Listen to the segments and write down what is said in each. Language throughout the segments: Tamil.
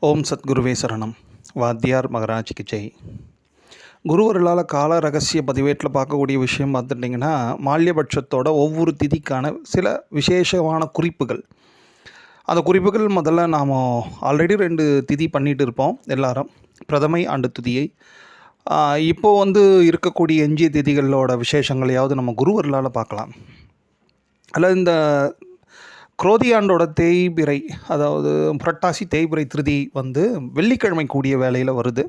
ஓம் சத்குருவே சரணம். வாத்தியார் மகராஜிக்கு ஜெய். குருவர்களால் கால ரகசிய பதிவேட்டில் பார்க்கக்கூடிய விஷயம் பார்த்துட்டிங்கன்னா மால்யபட்சத்தோட ஒவ்வொரு திதிக்கான சில விசேஷமான குறிப்புகள். அந்த குறிப்புகள் முதல்ல நாம் ஆல்ரெடி ரெண்டு திதி பண்ணிட்டு இருப்போம் எல்லாரும். பிரதமை ஆண்டு திதியை. இப்போது வந்து இருக்கக்கூடிய எஞ்சிய திதிகளோட விசேஷங்களையாவது நம்ம குருவர்களால் பார்க்கலாம். அதில் இந்த குரோதியாண்டோட தேய்பிறை அதாவது புரட்டாசி தேய்பிறை திருதி வந்து வெள்ளிக்கிழமை கூடிய வேலையில் வருது.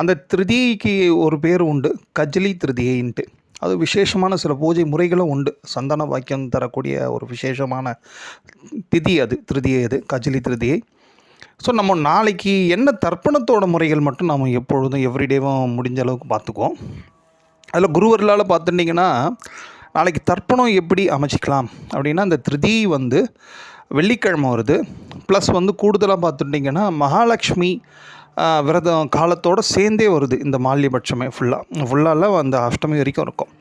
அந்த திருதிக்கு ஒரு பேர் உண்டு கஜ்லி திருதியைன்ட்டு. அது விசேஷமான சில பூஜை முறைகளும் உண்டு. சந்தன வாக்கியம் தரக்கூடிய ஒரு விசேஷமான திதி அது திருதியை அது கஜ்லி திருதியை. ஸோ நம்ம நாளைக்கு என்ன தர்ப்பணத்தோட முறைகள் மட்டும் நம்ம எப்பொழுதும் எவ்ரிடேவும் முடிஞ்ச அளவுக்கு பார்த்துக்குவோம். அதில் குருவர்களால் பார்த்துட்டிங்கன்னா நாளைக்கு தர்ப்பணம் எப்படி அமைச்சிக்கலாம்? அப்படின்னா அந்த திருதி வந்து வெள்ளிக்கிழமை வருது. ப்ளஸ் வந்து கூடுதலாக பார்த்துட்டிங்கன்னா மகாலட்சுமி விரதம் காலத்தோடு சேர்ந்தே வருது இந்த மால்யபட்சமே ஃபுல்லாக ஃபுல்லாக அந்த அஷ்டமி வரைக்கும் இருக்கும்.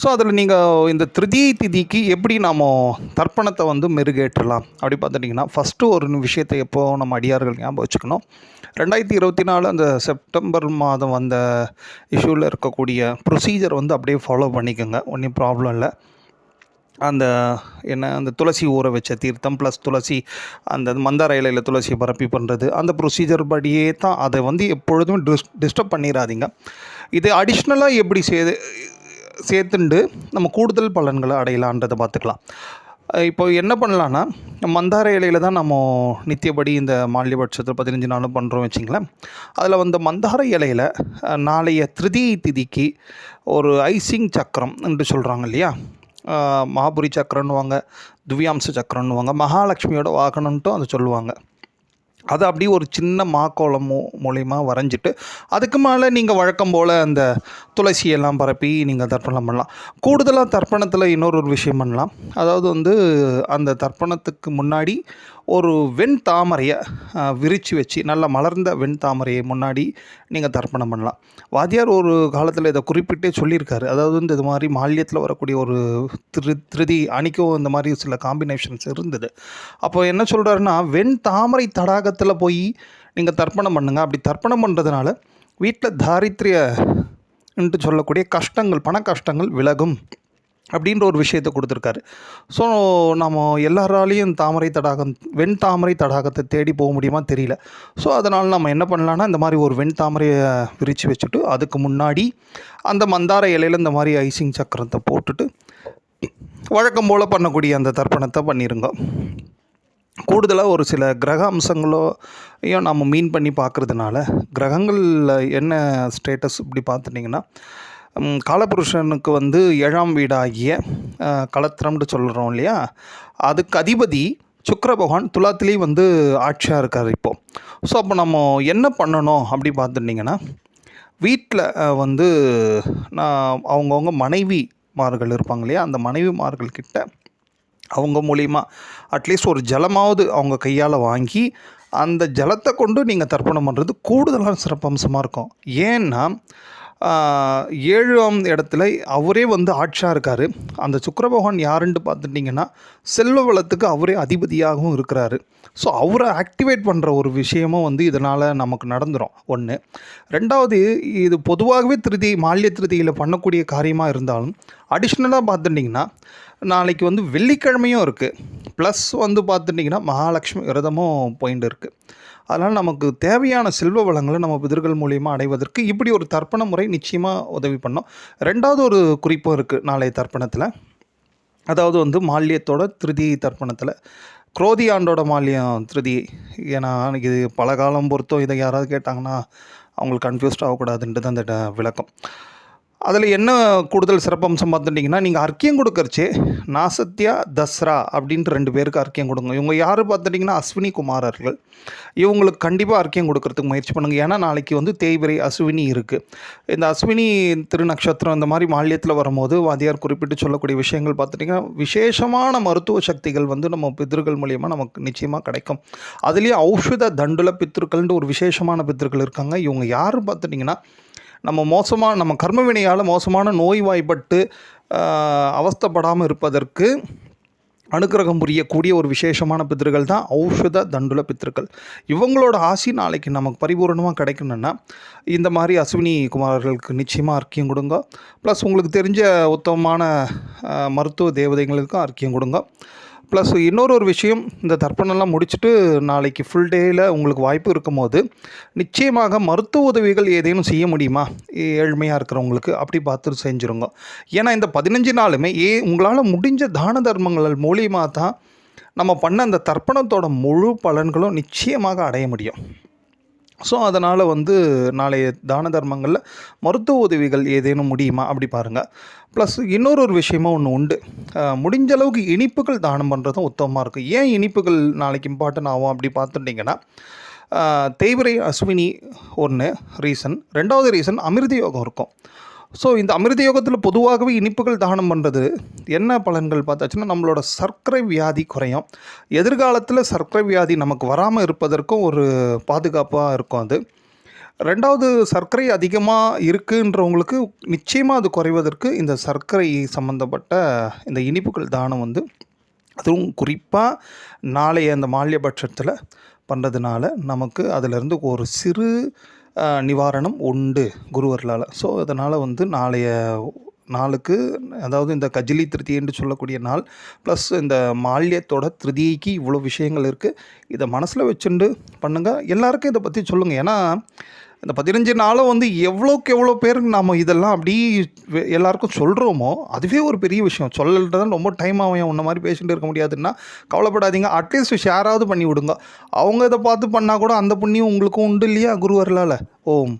ஸோ அதில் நீங்கள் இந்த திருதியை திதிக்கு எப்படி நாம் தர்ப்பணத்தை வந்து மெருகேற்றலாம்? அப்படி பார்த்துட்டிங்கன்னா ஃபஸ்ட்டு ஒரு விஷயத்தை எப்போ நம்ம அடியார்கள் ஞாபகம் வச்சுக்கணும்? ரெண்டாயிரத்தி இருபத்தி நாலு அந்த செப்டம்பர் மாதம் வந்த இஷ்யூவில் இருக்கக்கூடிய ப்ரொசீஜர் வந்து அப்படியே ஃபாலோ பண்ணிக்கோங்க. ஒன்றும் ப்ராப்ளம் இல்லை. அந்த என்ன அந்த துளசி ஊற வச்ச தீர்த்தம் ப்ளஸ் துளசி அந்த மந்தார இலையில் துளசியை பரப்பி பண்ணுறது அந்த ப்ரொசீஜர் படியே தான் அதை வந்து எப்பொழுதும் டிஸ் டிஸ்டர்ப் பண்ணிடாதீங்க இது அடிஷ்னலாக எப்படி செய்து சேர்த்துண்டு நம்ம கூடுதல் பலன்களை அடையலான்றதை பார்த்துக்கலாம். இப்போ என்ன பண்ணலான்னா மந்தார இலையில் தான் நம்ம நித்தியபடி இந்த மால்யபட்சத்தில் பதினஞ்சு நாளும் பண்ணுறோம் வச்சிங்களேன். அதில் வந்து மந்தார இலையில் நாளைய திருதி திதிக்கு ஒரு ஐசிங் சக்கரம் என்று சொல்கிறாங்க இல்லையா? மகாபுரி சக்கரன்னுவாங்க துவியாம்ச சக்கரன்னுவாங்க மகாலட்சுமியோட வாகனம்ட்டும் அதை சொல்லுவாங்க. அதை அப்படியே ஒரு சின்ன மாக்கோளம் மூ மூலியமா வரைஞ்சிட்டு அதுக்கு மேலே நீங்கள் வழக்கம் போல் அந்த துளசியெல்லாம் பரப்பி நீங்கள் தர்ப்பணம் பண்ணலாம். கூடுதலாக தர்ப்பணத்தில் இன்னொரு ஒரு விஷயம் பண்ணலாம். அதாவது வந்து அந்த தர்ப்பணத்துக்கு முன்னாடி ஒரு வெண் தாமரையை விரித்து வச்சு நல்லா மலர்ந்த வெண் தாமரையை முன்னாடி நீங்கள் தர்ப்பணம் பண்ணலாம். வாத்தியார் ஒரு காலத்தில் இதை குறிப்பிட்டே சொல்லியிருக்காரு. அதாவது வந்து இது மாதிரி மால்யத்தில் வரக்கூடிய ஒரு திரு திருதி அணிக்கும் இந்த மாதிரி சில காம்பினேஷன்ஸ் இருந்தது. அப்போ என்ன சொல்கிறாருன்னா வெண் தாமரை தடாகத்தில் போய் நீங்கள் தர்ப்பணம் பண்ணுங்கள் அப்படி தர்ப்பணம் பண்ணுறதுனால வீட்டில் தாரித்ரிய என்று சொல்லக்கூடிய கஷ்டங்கள் பண கஷ்டங்கள் விலகும். அப்படின்ற ஒரு விஷயத்தை கொடுத்துருக்காரு. ஸோ நம்ம எல்லாராலையும் தாமரை தடாகம் வெண் தாமரை தடாகத்தை தேடி போக முடியுமா தெரியல. ஸோ அதனால் நம்ம என்ன பண்ணலான்னா இந்த மாதிரி ஒரு வெண் தாமரையை விரித்து வச்சுட்டு அதுக்கு முன்னாடி அந்த மந்தார இலையில் இந்த மாதிரி ஐசிங் சக்கரத்தை போட்டுட்டு வழக்கம் போல் பண்ணக்கூடிய அந்த தர்ப்பணத்தை பண்ணிடுங்க கூடுதலாக ஒரு சில கிரக அம்சங்களையும் நம்ம மீன் பண்ணி பார்க்குறதுனால கிரகங்களில் என்ன ஸ்டேட்டஸ் இப்படி பார்த்துட்டிங்கன்னா காலபுருஷனுக்கு வந்து ஏழாம் வீடாகிய கலத்திரம்னு சொல்கிறோம் இல்லையா? அதுக்கு அதிபதி சுக்கர பகவான் துலாத்திலேயே வந்து ஆட்சியாக இருக்கார் இப்போது ஸோ அப்போ நம்ம என்ன பண்ணணும் அப்படி பார்த்துட்டிங்கன்னா வீட்டில் வந்து நான் அவங்கவுங்க மனைவிமார்கள் இருப்பாங்க இல்லையா? அந்த மனைவிமார்கள் கிட்ட அவங்க மூலிமா அட்லீஸ்ட் ஒரு ஜலமாவது அவங்க கையால் வாங்கி அந்த ஜலத்தை கொண்டு நீங்கள் தர்ப்பணம் பண்ணுறது கூடுதலான சிறப்பம்சமாக இருக்கும். ஏன்னா ஏழாம் இடத்துல அவரே வந்து ஆட்சியாக இருக்கார். அந்த சுக்கர பகவான் யாருன்னு பார்த்துட்டிங்கன்னா செல்வ வளத்துக்கு அவரே அதிபதியாகவும் இருக்கிறாரு. ஸோ அவரை ஆக்டிவேட் பண்ணுற ஒரு விஷயமும் வந்து இதனால் நமக்கு நடந்துடும் ஒன்று ரெண்டாவது இது பொதுவாகவே திருதி மால்ய திருதியில் பண்ணக்கூடிய காரியமாக இருந்தாலும் அடிஷ்னலாக பார்த்துட்டிங்கன்னா நாளைக்கு வந்து வெள்ளிக்கிழமையும் இருக்குது ப்ளஸ் வந்து பார்த்துட்டிங்கன்னா மகாலட்சுமி விரதமும் பாயிண்ட் இருக்குது அதனால் நமக்கு தேவையான செல்வ வளங்களை நம்ம புதிர்கள் மூலியமாக அடைவதற்கு இப்படி ஒரு தர்ப்பண முறை நிச்சயமாக உதவி பண்ணோம். ரெண்டாவது ஒரு குறிப்பும் இருக்குது நாளைய தர்ப்பணத்தில். அதாவது வந்து மால்யத்தோட திருதி தர்ப்பணத்தில். குரோதி ஆண்டோட மால்யம் திருதி. ஏன்னா இது பல காலம் பொறுத்தும் இதை யாராவது கேட்டாங்கன்னா அவங்களுக்கு கன்ஃபியூஸ்ட் ஆகக்கூடாதுன்ட்டு தான் அந்த விளக்கம். அதில் என்ன கூடுதல் சிறப்பம்சம் பார்த்துட்டிங்கன்னா நீங்கள் அர்க்கியம் கொடுக்கறச்சு நாசத்யா தஸ்ரா அப்படின்ட்டு ரெண்டு பேருக்கு அர்க்கியம் கொடுங்க. இவங்க யார் பார்த்துட்டிங்கன்னா அஸ்வினி குமாரர்கள். இவங்களுக்கு கண்டிப்பாக அர்க்கியம் கொடுக்கறதுக்கு முயற்சி பண்ணுங்கள் ஏன்னா நாளைக்கு வந்து தேய்பிரை அஸ்வினி இருக்குது இந்த அஸ்வினி திருநக்ஷத்திரம் இந்த மாதிரி மால்யத்தில் வரும்போது வாதியார் குறிப்பிட்டு சொல்லக்கூடிய விஷயங்கள் பார்த்துட்டிங்கன்னா விசேஷமான மருத்துவ சக்திகள் வந்து நம்ம பித்ருக்கள் மூலியமாக நமக்கு நிச்சயமாக கிடைக்கும். அதுலேயும் ஔஷத தண்டுல பித்ருக்கள்ன்ட்டு ஒரு விசேஷமான பித்ருக்கள் இருக்காங்க. இவங்க யார் பார்த்துட்டிங்கன்னா நம்ம மோசமாக நம்ம கர்மவினையால் மோசமான நோய்வாய்ப்பட்டு ஆஹ், அவஸ்தைப்படாமல் இருப்பதற்கு அனுக்கிரகம் புரியக்கூடிய ஒரு விசேஷமான பித்திருக்கள் தான் ஔஷத தண்டுல பித்திருக்கள். இவங்களோட ஆசி நாளைக்கு நமக்கு பரிபூரணமாக கிடைக்கணும்னா இந்த மாதிரி அஸ்வினி குமாரர்களுக்கு நிச்சயமாக அர்க்கியம் கொடுங்க. ப்ளஸ் உங்களுக்கு தெரிஞ்ச உத்தமமான மருத்துவ தேவதைகளுக்கும் அர்க்கியம் கொடுங்க. ப்ளஸ் இன்னொரு ஒரு விஷயம் இந்த தர்ப்பணம்லாம் முடிச்சுட்டு நாளைக்கு ஃபுல் டேயில் உங்களுக்கு வாய்ப்பு இருக்கும் போது நிச்சயமாக மருத்துவ உதவிகள் ஏதேனும் செய்ய முடியுமா? ஏ- ஏழ்மையாக இருக்கிறவங்களுக்கு அப்படி பார்த்து செஞ்சுருங்க. ஏன்னா இந்த பதினஞ்சு நாளுமே ஏ உங்களால் முடிஞ்ச தான தர்மங்கள் மூலியமாக தான் நம்ம பண்ண அந்த தர்ப்பணத்தோட முழு பலன்களும் நிச்சயமாக அடைய முடியும். ஸோ அதனால் வந்து நாளைய தான தர்மங்களில் மருத்துவ உதவிகள் ஏதேனும் முடியுமா? அப்படி பாருங்கள் ப்ளஸ் இன்னொரு ஒரு விஷயமும் ஒன்று உண்டு. முடிஞ்ச அளவுக்கு இனிப்புகள் தானம் பண்ணுறதும் உத்தமமாக இருக்கும் ஏன் இனிப்புகள் நாளைக்கு இம்பார்ட்டன்ட் ஆகும் அப்படி பார்த்துட்டிங்கன்னா அஹ், அஸ்வினி ஒன்று ரீசன். ரெண்டாவது ரீசன் அமிர்த யோகம் இருக்கும். ஸோ இந்த அமிர்த யோகத்தில் பொதுவாகவே இனிப்புகள் தானம் பண்ணுறது என்ன பலன்கள் பார்த்தாச்சுன்னா நம்மளோட சர்க்கரை வியாதி குறையும். எதிர்காலத்தில் சர்க்கரை வியாதி நமக்கு வராமல் இருப்பதற்கும் ஒரு பாதுகாப்பாக இருக்கும் அது. ரெண்டாவது சர்க்கரை அதிகமாக இருக்குன்றவங்களுக்கு நிச்சயமாக அது குறைவதற்கு இந்த சர்க்கரை சம்மந்தப்பட்ட இந்த இனிப்புகள் தானம் வந்து அதுவும் குறிப்பாக நாளைய அந்த மால்யபட்சத்தில் பண்ணுறதுனால நமக்கு அதிலிருந்து ஒரு சிறு நிவாரணம் உண்டு குருவர்களால். ஸோ அதனால் வந்து நாளைய நாளுக்கு அதாவது இந்த கஜிலி திருதி என்று சொல்லக்கூடிய நாள் ப்ளஸ் இந்த மால்யத்தோட திருதியைக்கு இவ்வளோ விஷயங்கள் இருக்குது இதை மனசில் வச்சுண்டு பண்ணுங்கள் எல்லாருக்கும் இதை பற்றி சொல்லுங்கள் ஏன்னா இந்த பதினஞ்சு நாளும் வந்து எவ்வளோக்கு எவ்வளோ பேருக்கு நாம் இதெல்லாம் அப்படி எல்லாருக்கும் சொல்கிறோமோ அதுவே ஒரு பெரிய விஷயம். சொல்லதான் ரொம்ப டைம் ஆகும். உன்ன மாதிரி பேசிட்டு இருக்க முடியாதுன்னா கவலைப்படாதீங்க. அட்லீஸ்ட் ஷேராவது பண்ணி விடுங்க. அவங்க இதை பார்த்து பண்ணால் கூட அந்த புண்ணியம் உங்களுக்கும் உண்டு இல்லையா குருவர்களால் ஓம்.